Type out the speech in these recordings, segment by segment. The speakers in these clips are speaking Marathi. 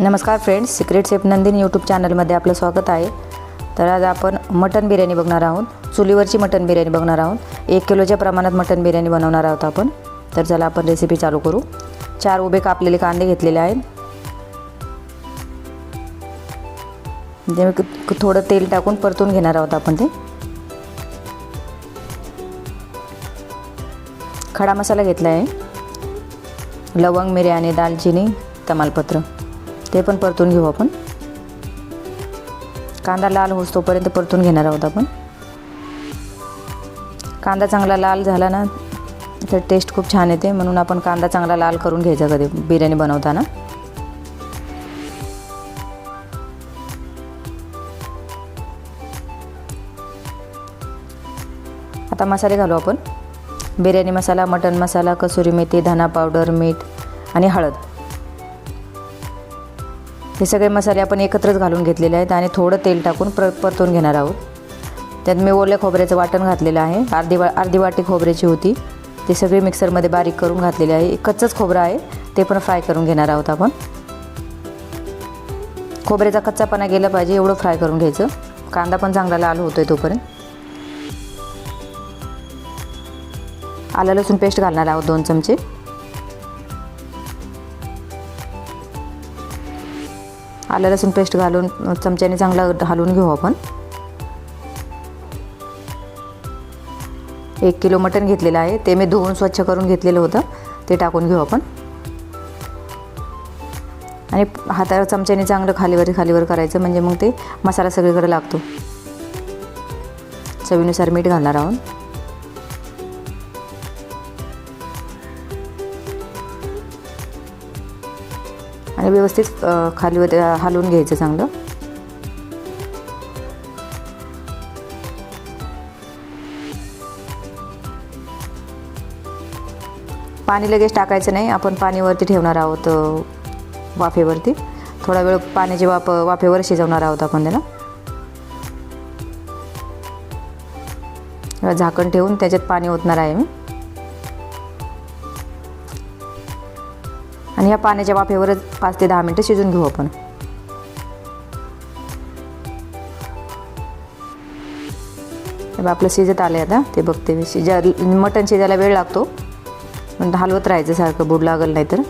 नमस्कार friends secret safe Nandini YouTube चॅनलमध्ये आपलं स्वागत आहे. तर आज आपण मटन बिर्याणी बघणार आहोत. चुलीवरची मटन बिर्याणी बघणार आहोत. एक किलोच्या प्रमाणात मटन बिर्याणी बनवणार आहोत आपण. तर चला आपण रेसिपी चालू करू. चार उभे कापलेले कांदे घेतलेले आहेत. जे मी थोडं तेल टाकून परतून घेणार आहोत आपण ते. खडा मसाला घेतला आहे. लवंग मिरे आणि दालचिनी तमालपत्र. ते पण परतून घेऊ आपण. कांदा लाल होस तोपर्यंत परतून घेणार आहोत आपण. कांदा चांगला लाल झाला ना तर टेस्ट खूप छान येते. म्हणून आपण कांदा चांगला लाल करून घ्यायचा कधी बिर्याणी बनवताना. आता मसाले घालू आपण. बिर्याणी मसाला मटन मसाला कसुरी मेथी धना पावडर मीठ आणि हळद. हे सगळे मसाले आपण एकत्रच घालून घेतलेले आहेत आणि थोडं तेल टाकून प्र परतून घेणार आहोत. त्यात मी ओल्या खोबऱ्याचं वाटण घातलेलं आहे. अर्धी वा अर्धी वाटी खोबऱ्याची होती. ते सगळे मिक्सरमध्ये बारीक करून घातलेले आहे. कच्चंच खोबरं आहे. ते पण फ्राय करून घेणार आहोत आपण. खोबऱ्याचा कच्चापणा गेला पाहिजे एवढं फ्राय करून घ्यायचं. कांदा पण चांगला लाल होतोय तोपर्यंत. आलं लसूण पेस्ट घालणार आहोत दोन चमचे. आलं लसूण पेस्ट घालून चमच्याने चांगला घालून घेऊ आपण. एक किलो मटण घेतलेलं आहे. ते मी धुवून स्वच्छ करून घेतलेलं होतं. ते टाकून घेऊ आपण. आणि हातावर चमच्याने चांगलं खालीवर खालीवर करायचं म्हणजे मग ते मसाला सगळीकडे लागतो. चवीनुसार मीठ घालणार आहोत. आणि व्यवस्थित खाली खालीवर हलवून घ्यायचं चांगलं. पाणी लगेच टाकायचं नाही. आपण पाणीवरती ठेवणार आहोत वाफेवरती. थोडा वेळ पाण्याची वाफ वाफेवर शिजवणार आहोत आपण त्याला. झाकण ठेवून त्याच्यात पाणी ओतणार आहे मी. आणि ह्या पाण्याच्या वाफेवरच पाच ते दहा मिनटं शिजून घेऊ आपण. आपलं शिजत आलं आता. ते बघते मी शिजा मटण शिजायला वेळ लागतो. पण हलवत राहायचं सारखं बुड लागल नाही तर.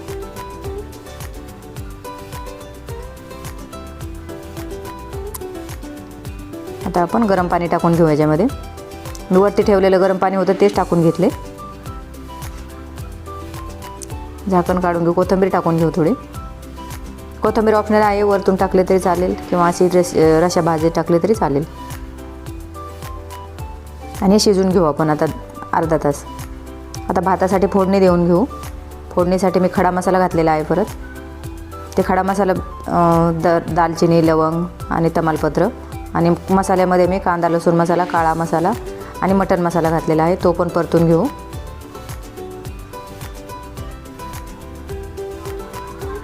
आता आपण गरम पाणी टाकून घेऊ याच्यामध्ये मी वरती ठेवलेलं गरम पाणी होतं तेच टाकून घेतले. झाकण काढून घेऊ. कोथिंबीर टाकून घेऊ थोडी. कोथिंबीर ऑप्शनल आहे वरतून टाकले तरी चालेल किंवा अशी रस रशा भाजी टाकले तरी चालेल. आणि हे शिजून घेऊ आपण आता अर्धा तास. आता भातासाठी फोडणी देऊन घेऊ. फोडणीसाठी मी खडा मसाला घातलेला आहे परत. ते खडा मसाला द दालचिनी लवंग आणि तमालपत्र आणि मसाल्यामध्ये मी कांदा लसूण मसाला काळा मसाला आणि मटण मसाला घातलेला आहे. तो पण परतून घेऊ.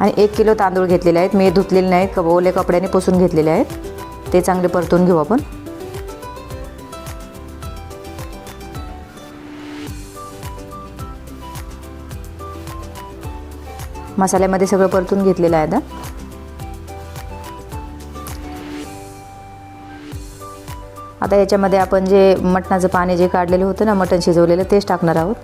आणि एक किलो तांदूळ घेतलेले आहेत. मी धुतलेले नाहीत क ओले कपड्याने पुसून घेतलेले आहेत. ते चांगले परतून घेऊ आपण. मसाल्यामध्ये सगळं परतून घेतलेलं आहे आता. आता याच्यामध्ये आपण जे मटणाचं पाणी जे काढलेलं होतं ना मटण शिजवलेलं तेच टाकणार आहोत.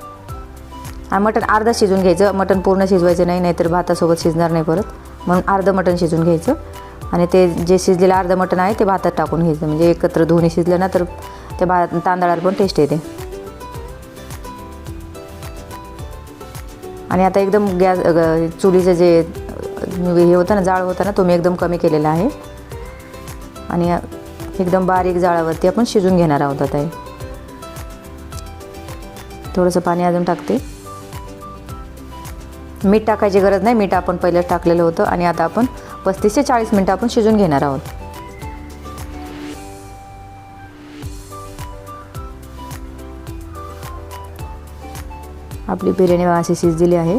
आणि मटण अर्धा शिजून घ्यायचं. मटण पूर्ण शिजवायचं नाही नाहीतर भातासोबत शिजणार नाही परत. म्हणून अर्धं मटण शिजून घ्यायचं. आणि ते जे शिजलेलं अर्धं मटण आहे ते भातात टाकून घ्यायचं. म्हणजे एकत्र धुणे शिजलं ना तर त्या भात तांदळाला पण टेस्ट येते. आणि आता एकदम गॅस चुलीचं जे हे होतं ना जाळ होता ना तो मी एकदम कमी केलेला आहे. आणि एकदम बारीक जाळावरती आपण शिजून घेणार आहोत आता हे. थोडंसं पाणी अजून टाकते. मीठ टाकायची गरज नाही. मीठ आपण पहिलं टाकलेलं होतं आणि आता आपण पस्तीस ते चाळीस मिनटं आपण शिजून घेणार आहोत. आपली बिर्याणी अशी शिजलेली आहे.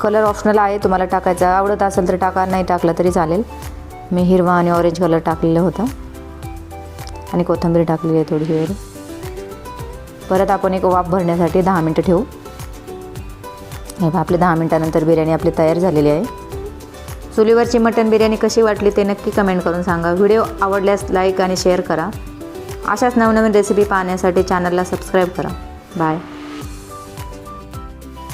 कलर ऑप्शनल आहे. तुम्हाला टाकायचा आवडत असेल तर टाका नाही टाकला तरी चालेल. मी हिरवा आणि ऑरेंज कलर टाकलेला होता. आणि कोथिंबीर टाकलेली आहे थोडी वेळ. परत आपण एक वाफ भरण्यासाठी दहा मिनटं ठेवू. हे बा आपले दहा मिनटानंतर बिर्याणी आपली तयार झालेली आहे. चुलीवरची मटण बिर्याणी कशी वाटली ते नक्की कमेंट करून सांगा. व्हिडिओ आवडल्यास लाईक आणि शेअर करा. अशाच नवनवीन रेसिपी पाहण्यासाठी चॅनलला सबस्क्राईब करा. बाय